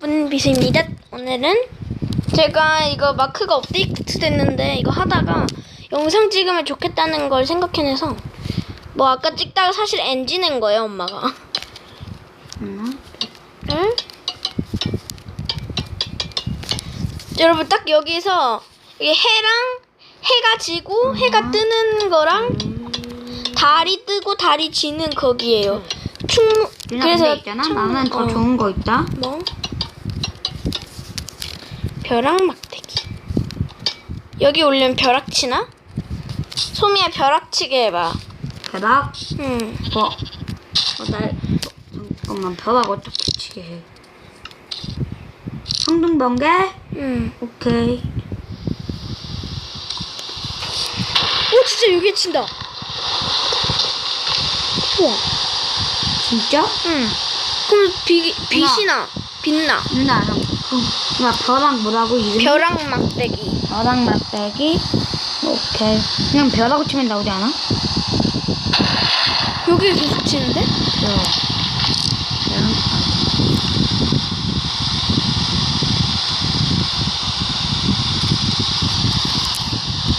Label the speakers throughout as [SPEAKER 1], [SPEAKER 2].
[SPEAKER 1] 분비스입니다. 오늘은 제가 이거 마크가 업데이트 됐는데 이거 하다가 영상 찍으면 좋겠다는 걸 생각해내서 뭐 아까 찍다가 사실 NG 낸 거예요 엄마가.
[SPEAKER 2] 응?
[SPEAKER 1] 응? 여러분 딱 여기서 이게 해랑 해가 지고 해가 뜨는 거랑 달이 뜨고 달이 지는 거기에요. 충
[SPEAKER 2] 그래서 있잖아.
[SPEAKER 1] 참-
[SPEAKER 2] 나는 더
[SPEAKER 1] 어.
[SPEAKER 2] 좋은 거 있다.
[SPEAKER 1] 뭐? 벼락 막대기. 여기 올리면 벼락 치나? 소미야 벼락 치게 해봐.
[SPEAKER 2] 벼락.
[SPEAKER 1] 응.
[SPEAKER 2] 어. 어, 날. 어, 잠깐만. 벼락 어떻게 치게 해? 성둥번개?
[SPEAKER 1] 응.
[SPEAKER 2] 오케이.
[SPEAKER 1] 오 진짜 여기 친다. 우와.
[SPEAKER 2] 진짜?
[SPEAKER 1] 응. 그럼 비 빛이 나. 빛나.
[SPEAKER 2] 누나, 그럼. 누나, 벼락 뭐라고 이름이?
[SPEAKER 1] 벼락 막대기.
[SPEAKER 2] 벼락 맛배기. 오케이. 그냥 벼락 치면 나오지 않아?
[SPEAKER 1] 여기 계속 치는데?
[SPEAKER 2] 벼락. 벼락.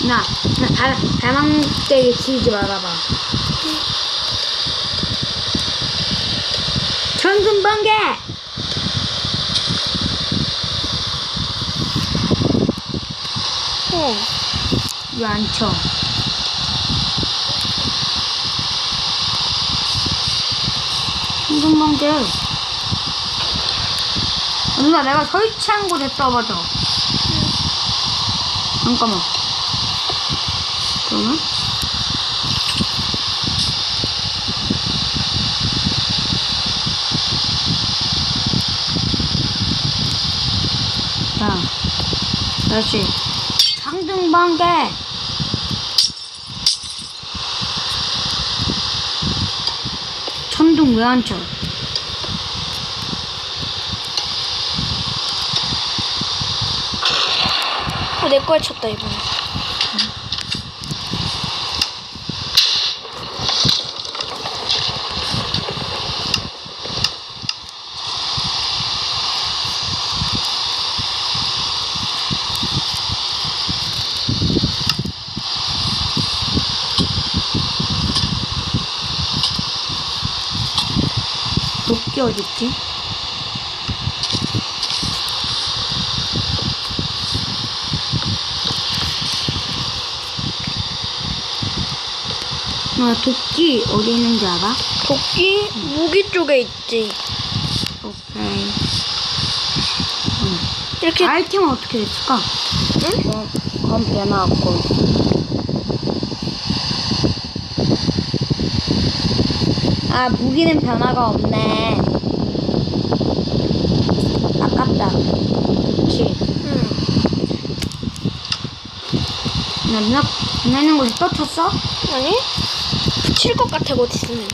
[SPEAKER 2] 나, 나 발, 발망대기 치지 말아봐. 천둥번개!
[SPEAKER 1] 어.
[SPEAKER 2] 왜안 쳐? 천둥번개. 아, 누나, 내가 설치한 곳에 떠봐줘. 잠깐만. 그러면? 자, 다시. 상등번개. 천둥 왜 안 쳐?
[SPEAKER 1] 어, 내 거에 쳤다 이번에.
[SPEAKER 2] 도끼 어딨지? 나 도끼 어디 있는지 알아?
[SPEAKER 1] 도끼 무기 쪽에 있지.
[SPEAKER 2] 오케이.
[SPEAKER 1] 이렇게
[SPEAKER 2] 아이템은 어떻게 됐을까?
[SPEAKER 1] 응?
[SPEAKER 2] 그럼, 그럼 변화 없고. 아, 무기는 변화가 없네. 아깝다. 그치.
[SPEAKER 1] 응.
[SPEAKER 2] 나 누나, 있는 곳에 또 쳤어?
[SPEAKER 1] 아니? 붙일 것 같아 곧 있으면.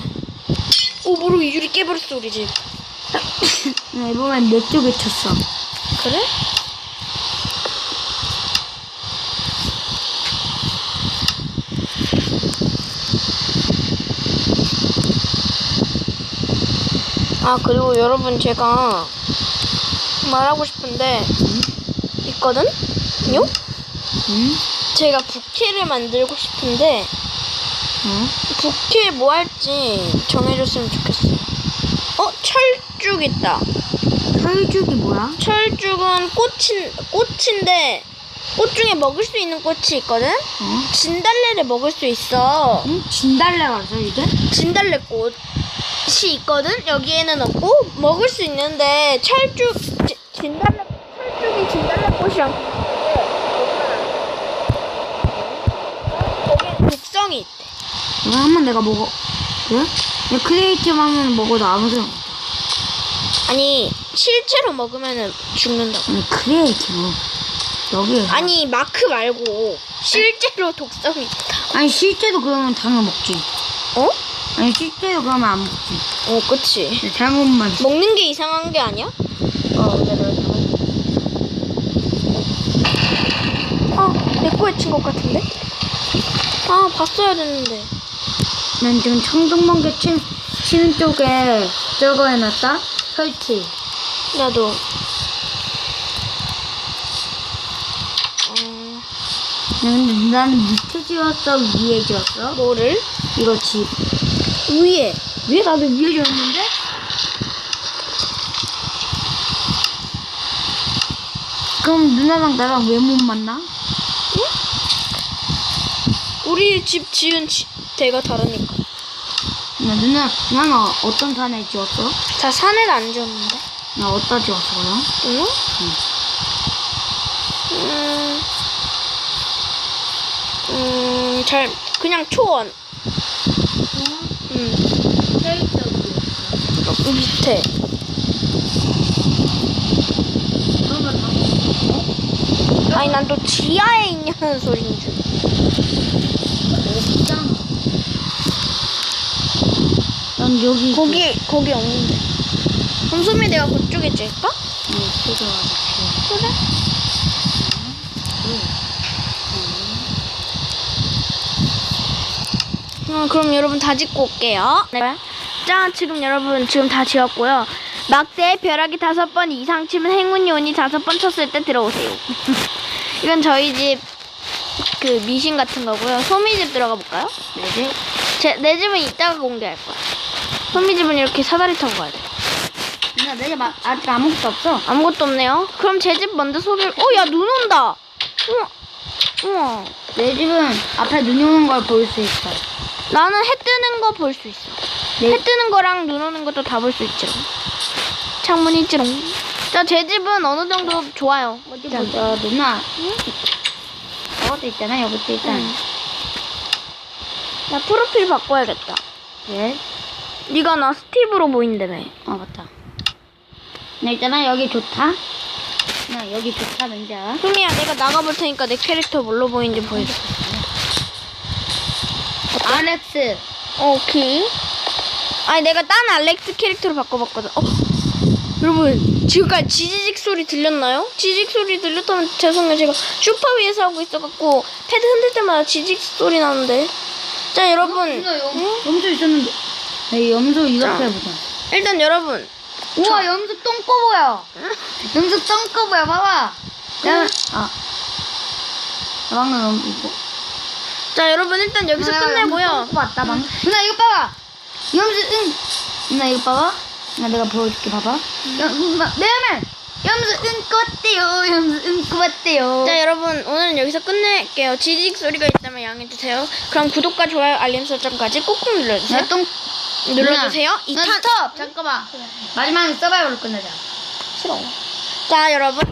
[SPEAKER 1] 오 모르고 유리 깨버렸어 우리 집.
[SPEAKER 2] 나 이번엔 내 쪽에 쳤어.
[SPEAKER 1] 그래? 아 그리고 여러분 제가 말하고 싶은데 있거든 요?
[SPEAKER 2] 응?
[SPEAKER 1] 제가 부캐를 만들고 싶은데
[SPEAKER 2] 응?
[SPEAKER 1] 부캐 뭐 할지 정해줬으면 좋겠어요. 어 철쭉 있다.
[SPEAKER 2] 혈죽이 뭐야?
[SPEAKER 1] 철쭉은 꽃인 꽃인데 꽃 중에 먹을 수 있는 꽃이 있거든.
[SPEAKER 2] 어?
[SPEAKER 1] 진달래를 먹을 수 있어.
[SPEAKER 2] 응? 진달래가 있어, 이게?
[SPEAKER 1] 진달래 꽃이 있거든. 여기에는 없고 먹을 수 있는데 철쭉 지- 진달래 철쭉이 진달래 꽃이랑 거기에 독성이 있대.
[SPEAKER 2] 이거 한번 내가 먹어. 그래? 내가 크리에이티브 하면 먹어도 아무 소용.
[SPEAKER 1] 아니 실제로 먹으면 죽는다고.
[SPEAKER 2] 아니, 크리에이티브. 여기.
[SPEAKER 1] 아니 마크 말고 실제로 독성이 있다.
[SPEAKER 2] 아니, 실제로 그러면 당연 먹지.
[SPEAKER 1] 어?
[SPEAKER 2] 아니, 실제로 그러면 안 먹지.
[SPEAKER 1] 어, 그치.
[SPEAKER 2] 근데 잘못만.
[SPEAKER 1] 먹는 게 이상한 게 아니야? 닥친 것 같은데? 아, 봤어야 됐는데.
[SPEAKER 2] 난 지금 청동 망개친 치는 쪽에 저거 해놨다? 설치.
[SPEAKER 1] 나도.
[SPEAKER 2] 음... 난, 난 밑에 지웠어? 위에 지웠어?
[SPEAKER 1] 뭐를?
[SPEAKER 2] 이거 집.
[SPEAKER 1] 위에.
[SPEAKER 2] 위에 나도 위에 지웠는데? 그럼 누나랑 나랑 왜 못 만나?
[SPEAKER 1] 우리 집 지은 지, 데가 다르니까.
[SPEAKER 2] 나 누나 나는 어떤 산에 지었어?
[SPEAKER 1] 자, 산에는 안 지었는데.
[SPEAKER 2] 나 어디다 지었어 그럼?
[SPEAKER 1] 응? 음, 음, 잘, 그냥 초원. 음, 그 밑에. 아니, 난 또 지하에 있냐는 소리인 줄.
[SPEAKER 2] 난 여기
[SPEAKER 1] 거기, 거기 없는데. 그럼 소미 내가 그쪽에 찔까?
[SPEAKER 2] 응, 찾아와서
[SPEAKER 1] 그래. 음, 그럼 여러분 다 짓고 올게요. 네. 자, 지금 여러분 지금 다 지었고요. 막대 벼락이 다섯 번 이상 치면 행운이 오니 다섯 번 쳤을 때 들어오세요. 이건 저희 집 그 미신 같은 거고요. 소미 집 들어가 볼까요?
[SPEAKER 2] 네네
[SPEAKER 1] 제, 내 집은 이따가 공개할 거야. 소미 집은 이렇게 사다리 타고 가야 돼.
[SPEAKER 2] 누나 내게 막 아직 아무것도 없어
[SPEAKER 1] 아무것도 없네요. 그럼 제 집 먼저 소개를. 어, 야, 눈 온다. 우와. 우와.
[SPEAKER 2] 내 집은 앞에 눈이 오는 걸 볼 수 있어
[SPEAKER 1] 나는 해 뜨는 거 볼 수 있어.
[SPEAKER 2] 네.
[SPEAKER 1] 해 뜨는 거랑 눈 오는 것도 다 볼 수 있지롱. 창문 있지롱. 자, 제 집은 어느 정도 좋아요.
[SPEAKER 2] 어디 보자 누나 저것도 있잖아 여기도 있잖아
[SPEAKER 1] 응. 나 프로필 바꿔야겠다.
[SPEAKER 2] 왜?
[SPEAKER 1] 네가 나 스티브로 보인다며.
[SPEAKER 2] 아 맞다 나 있잖아 여기 좋다 나 여기 좋다 왠지 알아?
[SPEAKER 1] 소미야, 내가 나가볼 테니까 내 캐릭터 뭘로 보이는지 보여줘.
[SPEAKER 2] 알렉스
[SPEAKER 1] 오케이. 아니 내가 딴 알렉스 캐릭터로 바꿔봤거든. 어. 여러분 지금까지 지지직 소리 들렸나요? 지직 소리 들렸다면 죄송해요. 제가 슈퍼 위에서 하고 있어갖고 패드 흔들 때마다 지직 소리 나는데. 자 여러분. 응?
[SPEAKER 2] 염소 있었는데 내 염소 이렇게
[SPEAKER 1] 자.
[SPEAKER 2] 해보자.
[SPEAKER 1] 일단 여러분.
[SPEAKER 2] 우와 염소 똥꼬보여. 염소 똥꼬보여 봐봐. 야, 아. 방금 너무 이거.
[SPEAKER 1] 자 여러분 일단 여기서 끝내고요.
[SPEAKER 2] 똥꼬 봤다 방금 누나 이거 봐봐. 염소 응. 누나 이거 봐봐. 나 내가 보여줄게 봐봐. 염 매면 염소 응꼬 어때요. 염소 응꼬 어때요.
[SPEAKER 1] 자 여러분 오늘은 여기서 끝낼게요. 지직 소리가 있다면 양해주세요. 그럼 구독과 좋아요 알림 설정까지 꾹꾹 눌러주세요. 눌러주세요.
[SPEAKER 2] 이
[SPEAKER 1] 2탄
[SPEAKER 2] 스톱 잠깐만 마지막에 서바이벌로 끝내자
[SPEAKER 1] 싫어. 자 여러분.